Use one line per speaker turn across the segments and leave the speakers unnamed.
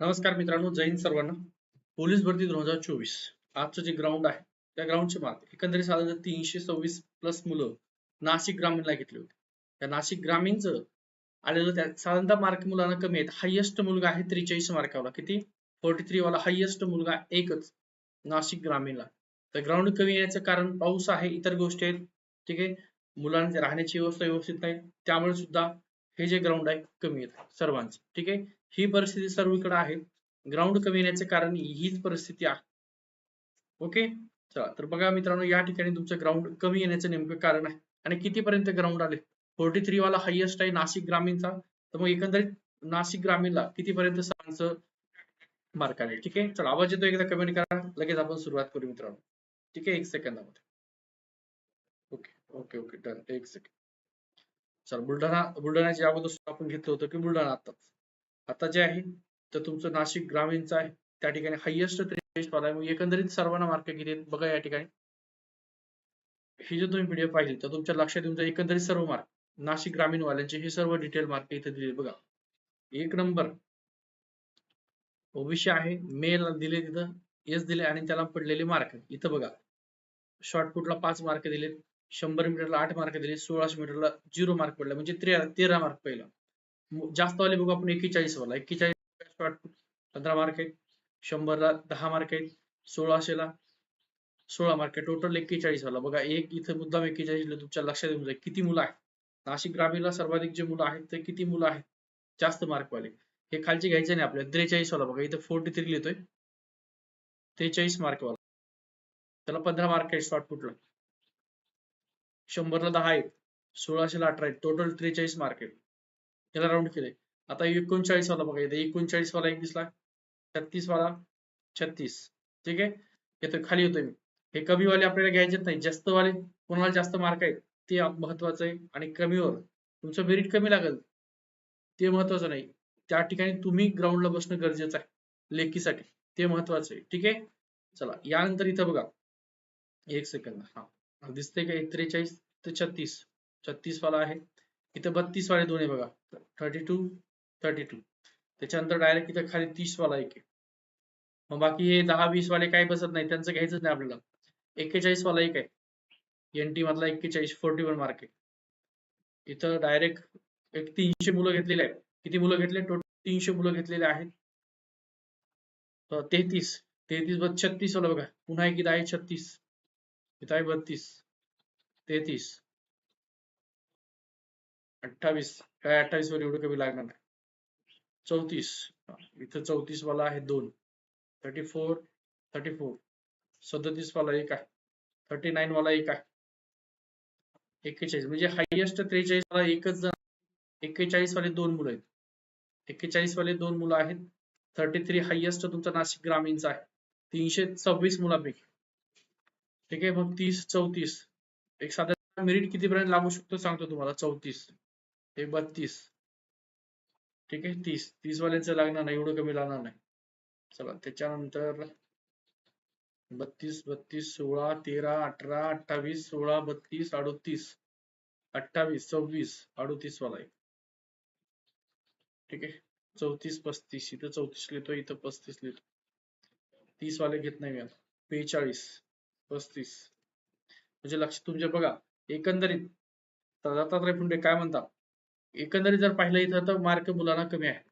नमस्कार मित्रांनो जय हिंद सर्वांना. पोलीस भरती दोन हजार चोवीस. आजचं जे ग्राउंड आहे त्या ग्राउंडचे मार्क एकंदरीत साधारण तीनशे सव्वीस प्लस मुलं नाशिक ग्रामीणला घेतले होते. त्या नाशिक ग्रामीणचं आलेलं त्या साधारणतः मार्क मुलांना कमी आहेत. हायेस्ट मुलगा आहे त्रेचाळीस मार्कावाला. किती? फोर्टी थ्री वाला हायेस्ट मुलगा एकच नाशिक ग्रामीणला. तर ग्राउंड कमी येण्याचं कारण पाऊस आहे इतर गोष्टी आहेत. ठीक आहे? मुलांची राहण्याची व्यवस्था व्यवस्थित नाही. त्यामुळे सुद्धा हे जे ग्राउंड आहे कमी येत सर्वांचं. ठीक आहे? ही परिस्थिती सर्वीकडे आहे. ग्राउंड कमी येण्याचे कारण हीच परिस्थिती आहे. ओके चला तर बघा मित्रांनो या ठिकाणी तुमचं ग्राउंड कमी येण्याचं नेमकं कारण आहे. आणि कितीपर्यंत ग्राउंड आले? फोर्टी थ्री वाला हायएस्ट आहे नाशिक ग्रामीणचा. तर मग एकंदरीत नाशिक ग्रामीणला कितीपर्यंत सरांचं मार्क आले? ठीक आहे? चला आवाज येतो एकदा कमेंट करा. लगेच आपण सुरुवात करू मित्रांनो. ठीक आहे? एक सेकंदामध्ये. ओके ओके ओके डन एक सेकंड चल बुलढाणा बुलढाण्याच्या अगोदर आपण घेतलं होतं की बुलढाणा आताच आता जे आहे तर तुमचं नाशिक ग्रामीणचं आहे. त्या ठिकाणी हायेस्ट त्रेचाळीस पद आहे. एकंदरीत सर्वांना मार्क किती आहेत? बघा या ठिकाणी. ही जर तुम्ही व्हिडिओ पाहिली तर तुमच्या लक्षात येऊन एकंदरीत सर्व मार्क नाशिक ग्रामीण वाल्यांचे हे सर्व डिटेल मार्क इथे दिले बघा. एक नंबर ओबीसी आहे मेल दिले तिथं एस दिले आणि त्याला पडलेले मार्क इथं बघा. शॉर्टपुटला पाच मार्क दिलेत शंभर मीटरला आठ मार्क दिले सोळाशे मीटरला झिरो मार्क पडला. म्हणजे तेरा मार्क पहिला. जास्त वाले बघू आपण एक्केचाळीस वाला. एकेचाळीस पंधरा मार्क आहेत. शंभरला दहा मार्क आहेत. सोळाशेला सोळा मार्क आहे. टोटल एक्केचाळीस वाला. बघा एक इथं मुद्दाम एक्केचाळीस तुमच्या लक्षात येऊन जाईल. किती मुलं आहेत? नाशिक ग्रामीणला सर्वाधिक जे मुलं आहेत ते किती मुलं आहेत? जास्त मार्कवाले हे खालचे घ्यायचे नाही आपल्याला. त्रेचाळीस वाला बघा. इथं फोर्टी थ्री लिहितोय. त्रेचाळीस मार्कवाला त्याला पंधरा मार्क आहे शॉर्टपुटला शंभरला दहा आहेत. सोळाशेला अठरा आहेत. टोटल त्रेचाळीस मार्क आहेत. याला राऊंड केले आता एकोणचाळीस वाला बघा इथे एकोणचाळीस वाला एक दिसला छत्तीस वाला छत्तीस. ठीक आहे? येतो खाली येतोय मी. हे कमी वाले आपल्याला घ्यायचेच नाही. जास्त वाले कोणाला जास्त मार्क आहेत ते महत्वाचं आहे. आणि कमीवर तुमचं मेरिट कमी लागेल ते महत्वाचं नाही. त्या ठिकाणी तुम्ही ग्राउंडला बसणं गरजेचं आहे. लेखीसाठी ते महत्वाचं आहे. ठीक आहे? चला यानंतर इथं बघा. एक सेकंद हा. दिसतंय का? एक त्रेचाळीस ते छत्तीस. छत्तीस वाला आहे. इथं बत्तीस वाले दोन आहे बघा. थर्टी टू थर्टी टू त्याच्यानंतर डायरेक्ट इथं खाली तीस वाला एक आहे. मग बाकी हे दहा वीस वाले काही बसत नाही त्यांचं घ्यायचंच नाही आपल्याला. एक्केचाळीस वाला एक आहे. एन टी मधला एक्केचाळीस फोर्टी वन मार्क आहे. इथं डायरेक्ट एक तीनशे मुलं घेतलेले आहेत. किती मुलं घेतले? टोटल तीनशे मुलं घेतलेले आहेत. तेहतीस. तेहतीस बस छत्तीस वाला बघा. पुन्हा एक इथं आहे छत्तीस. इथं आहे बत्तीस. तेहतीस. अठ्ठावीस काय अठ्ठावीस वर एवढं कमी लागणार नाही. चौतीस इथं चौतीस वाला आहे दोन. थर्टी फोर थर्टी फोर सदतीस वाला एक आहे. थर्टी नाईन वाला एक आहे. एक्केचाळीस म्हणजे हायएस्ट त्रेचाळीस वाला एकच जण एक्केचाळीस वाले दोन मुलं आहेत. एक्केचाळीस वाले दोन मुलं आहेत. थर्टी थ्री हायएस्ट तुमचा नाशिक ग्रामीणचा आहे. तीनशे सव्वीस मुलांपैकी. ठीक आहे मग तीस चौतीस. एक साधारण मेरिट कितीपर्यंत लागू शकतो सांगतो तुम्हाला चौतीस. हे बत्तीस ठीक आहे? तीस. तीस वाल्यांचं लागणार नाही एवढं कमी लागणार नाही. चला त्याच्यानंतर बत्तीस बत्तीस सोळा तेरा अठरा अठ्ठावीस सोळा बत्तीस अडोतीस अठ्ठावीस सव्वीस अडोतीस वाला आहे ठीक आहे? चौतीस पस्तीस. इथं चौतीस लिहितो इथं पस्तीस लिहितो तीस वाले घेत नाही मी बेचाळीस पस्तीस. म्हणजे लक्ष तुमचे बघा एकंदरीत दत्तात्रय पुंडे काय म्हणतात? एकंदरीत जर पाहिलं इथं तर मार्क मुलांना कमी आहे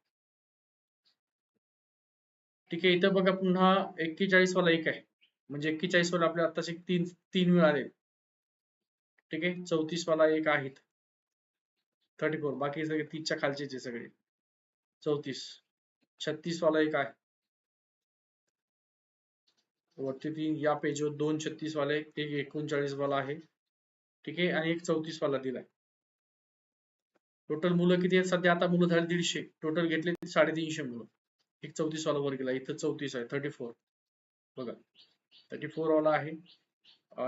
ठीक आहे इथं बघा पुन्हा एक्केचाळीस वाला एक आहे. म्हणजे एक्केचाळीस वाला आपल्याला आताचे तीन तीन मिळाले. ठीक आहे चौतीस वाला एक आहेत. थर्टी फोर बाकी सगळे तीसच्या खालचे सगळे. चौतीस छत्तीस वाला एक आहे. वरती तीन या पेजवर दोन छत्तीस वाले एक एकोणचाळीस वाला आहे. ठीक आहे आणि एक चौतीस वाला दिलाय. टोटल मुलं किती आहेत? सध्या आता मुलं झाले दीडशे. टोटल घेतले साडेतीनशे मुलं. एक चौतीस वाला वर गेला. इथं चौतीस आहे. थर्टी फोर बघा. थर्टी फोर वाला आहे.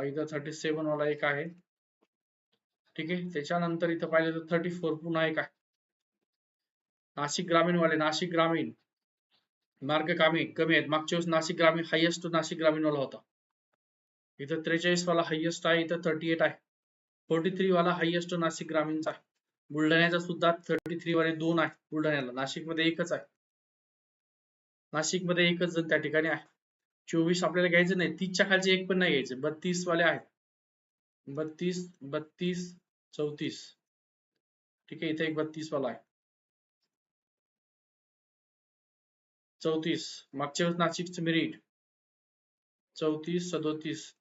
इथं थर्टी सेवन वाला एक आहे. ठीक आहे? त्याच्यानंतर इथं पाहिलं तर थर्टी फोर पुन्हा एक आहे. नाशिक ग्रामीण वाले नाशिक ग्रामीण. मार्ग कामी कमी आहेत. मागच्या वेळेस नाशिक ग्रामीण हायेस्ट नाशिक ग्रामीण वाला होता. इथं त्रेचाळीस वाला हायेस्ट आहे. इथं थर्टी एट आहे. फोर्टी थ्री वाला हायेस्ट नाशिक ग्रामीणचा आहे. बुलढाण्याचा सुद्धा थर्टी थ्री वाले दोन आहे बुलढाण्याला. नाशिकमध्ये एकच आहे. नाशिकमध्ये एकच जण त्या ठिकाणी आहे. चोवीस आपल्याला घ्यायचं नाही. तीसच्या खालचे एक पण नाही घ्यायचे. बत्तीस वाले आहेत. बत्तीस बत्तीस चौतीस. ठीक आहे इथे एक बत्तीस वाला आहे. चौतीस. मागच्या वेळेस नाशिकचं मेरिट चौतीस सदोतीस.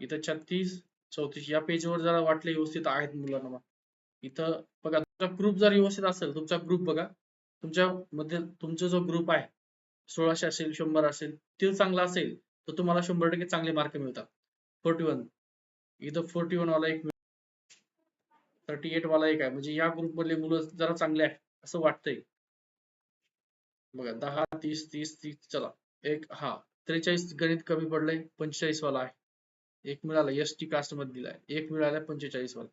इथं छत्तीस चौतीस. या पेजवर जरा वाटले व्यवस्थित आहेत मुलांना मग. इथं बघा तुमचा ग्रुप जर व्यवस्थित असेल तुमचा ग्रुप बघा. तुमच्या मध्ये तुमचा जो ग्रुप आहे सोळाशे असेल शंभर असेल ते चांगला असेल तर तुम्हाला शंभर टक्के चांगले मार्क मिळतात. फोर्टी वन इथं फोर्टी वन वाला एक थर्टी एट वाला एक आहे. म्हणजे या ग्रुप मधले मुलं जरा चांगले आहे असं वाटतंय. बघा दहा तीस तीस तीस चला. एक हा त्रेचाळीस गणित कमी पडलंय पंचेचाळीस वाला आहे. एक मिळाला एस टी कास्टमध्ये दिलाय एक मिळाला पंचेचाळीस वाला.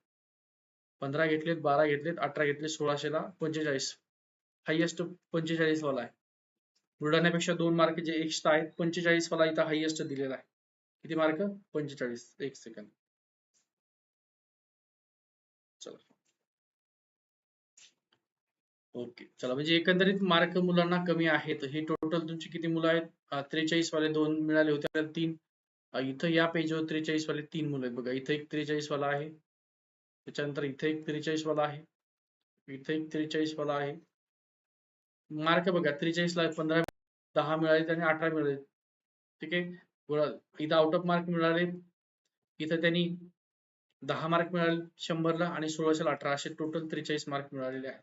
पंधरा घेतलेत बारा घेतलेत अठरा घेतले सोळाशेला पंचेचाळीस. हायएस्ट पंचेचाळीस वाला आहे. बुलढाण्यापेक्षा दोन मार्क जे एक्स्ट्रा आहेत पंचेचाळीस वाला इथं हायएस्ट दिलेला आहे. किती मार्क पंचेचाळीस. एक सेकंद चला. ओके चला म्हणजे एकंदरीत मार्क मुलांना कमी आहेत. हे टोटल तुमची किती मुलं आहेत? त्रेचाळीस वाले दोन मिळाले होते तीन. इथं या पेजवर त्रेचाळीस वाले तीन मुलं आहेत. बघा इथं एक त्रेचाळीस वाला आहे. त्याच्यानंतर इथे एक त्रेचाळीस वाला आहे. इथे एक त्रेचाळीस वाला आहे. मार्क बघा त्रेचाळीस ला पंधरा दहा मिळाले आणि अठरा मिळाले. ठीक आहे? इथं आउट ऑफ मार्क मिळाले. इथं त्यांनी दहा मार्क मिळाले शंभरला आणि सोळाशेला अठरा. असे टोटल त्रेचाळीस मार्क मिळालेले आहेत.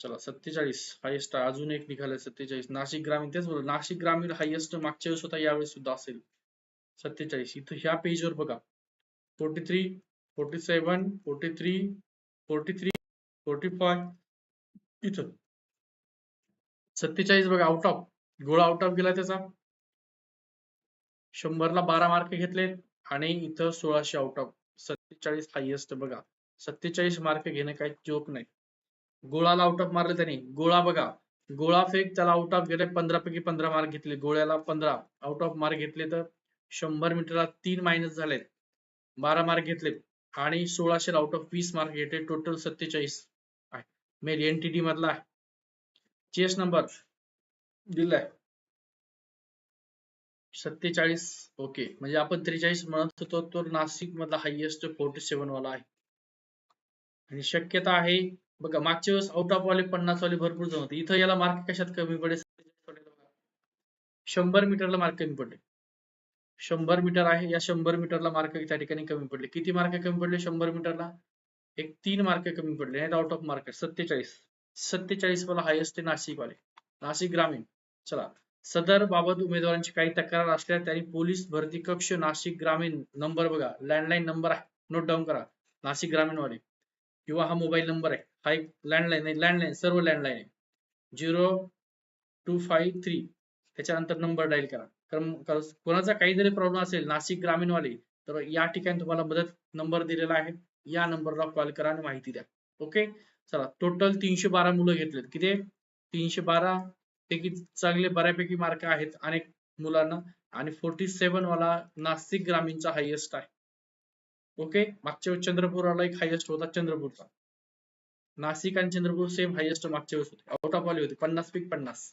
चला सत्तेचाळीस हायेस्ट अजून एक निघाले सत्तेचाळीस. नाशिक ग्रामीण तेच बोल नाशिक ग्रामीण हायेस्ट मागच्या वेळेस होता यावेळेस सुद्धा असेल. सत्तेचाळीस. इथं ह्या पेजवर बघा. Forty three forty seven forty three forty three forty five इथं. सत्तेचाळीस बघा आउट ऑफ गोळा आउट ऑफ गेला त्याचा. शंभरला बारा मार्क घेतले आणि इथं सोळाशे आउट ऑफ सत्तेचाळीस हायेस्ट बघा. सत्तेचाळीस मार्क घेणं काही जोक नाही. गोळाला आउट ऑफ मारले त्यांनी. गोळा बघा. गोळा फेक त्याला आउट ऑफ गेले पंधरा पैकी पंधरा मार्क घेतले. गोळ्याला पंधरा. आउट ऑफ मार्क घेतले तर शंभर मीटरला तीन मायनस झालेत. बारा मार्क घेतले आणि सोळाशे आउट ऑफ वीस मार्क घेतले. टोटल सत्तेचाळीस आहे. मेल एनटीडी मधला आहे. चेस नंबर दिलाय. सत्तेचाळीस ओके म्हणजे आपण त्रेचाळीस म्हणत होतो तो नाशिक मधला हायएस्ट फोर्टी सेवन वाला आहे. आणि शक्यता आहे बघा मागच्या वेळेस आउट ऑफ वाले पन्नास वाले भरपूर जण होते. इथं याला मार्क कशात कमी पडेल? शंभर मीटरला मार्क कमी पडले. शंभर मीटर आहे या शंभर मीटरला मार्क त्या ठिकाणी कमी पडले. किती मार्क कमी पडले शंभर मीटरला? एक तीन मार्क कमी पडले. नाही आउट ऑफ मार्क सत्तेचाळीस. सत्तेचाळीस मला हायेस्ट नाशिक वाले. नाशिक ग्रामीण. चला. सदर बाबत उमेदवारांची काही तक्रार असल्यास त्यांनी पोलीस भरती कक्ष नाशिक ग्रामीण नंबर बघा. लँडलाईन नंबर आहे. नोट डाऊन करा. नाशिक ग्रामीण वाले. किंवा हा मोबाईल नंबर आहे. हा एक लँडलाईन लँडलाईन सर्व लँडलाईन आहे. झिरो टू फाईव्ह थ्री त्याच्यानंतर नंबर डायल करा. कोणाचा काही जरी प्रॉब्लेम असेल नाशिक ग्रामीण वाले तर या ठिकाणी तुम्हाला मदत नंबर दिलेला आहे. या नंबरला कॉल करा आणि माहिती द्या. ओके चला टोटल तीनशे बारा मुलं घेतलेत. किती तीनशे बारा. पैकी चांगले बऱ्यापैकी मार्क आहेत अनेक मुलांना. आणि फोर्टी सेवन वाला नाशिक ग्रामीणचा हायएस्ट आहे. ओके मागच्या वेळेस चंद्रपूरला एक हायएस्ट होता चंद्रपूरचा. नाशिक आणि चंद्रपूर सेम हायएस्ट मागच्या वेळेस होते. आउट ऑफ आले होते. पन्नास पैकी पन्नास.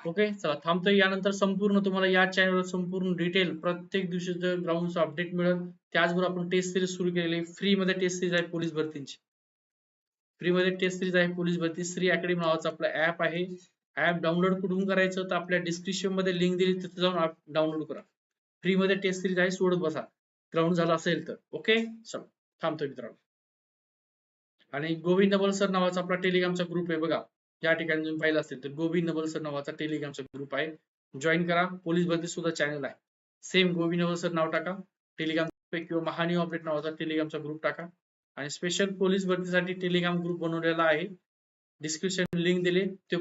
ओके चला थांबतोय. यानंतर संपूर्ण तुम्हाला या चॅनलवर संपूर्ण डिटेल प्रत्येक दिवशीचं ग्राउंडचं अपडेट मिळेल त्याचबरोबर आपण टेस्ट सिरीज सुरू केलेली. फ्री मध्ये टेस्ट सिरीज आहे पोलीस भरतींची. फ्री मध्ये टेस्ट सिरीज आहे पोलीस भरती. श्री अकॅडमी नावाचं आपलं ऍप आहे. ऍप डाउनलोड कुठून करायचं? तर आपल्या डिस्क्रिप्शनमध्ये लिंक दिली तिथे जाऊन डाउनलोड करा. फ्री मध्ये टेस्ट सिरीज आहे सोडत बसा. ग्राउंड झाला असेल तर. ओके चला थांबतोय मित्रांनो. आणि गोविंद बलसर नावाचा आपला टेलिग्रामचा ग्रुप आहे बघा. या ठिकाणी तुम्ही पाहिलं असेल तर गोबी नबल सर नावाचा टेलिग्रामचा ग्रुप आहे. जॉईन करा. पोलीस भरती सुद्धा चॅनल आहे. सेम गोबी नवल सर नाव टाका. टेलिग्राम किंवा महानी ऑपरेट नावाचा टेलिग्रामचा ग्रुप टाका. आणि स्पेशल पोलीस भरतीसाठी टेलिग्राम ग्रुप बनवलेला आहे. डिस्क्रिप्शन लिंक दिले. ते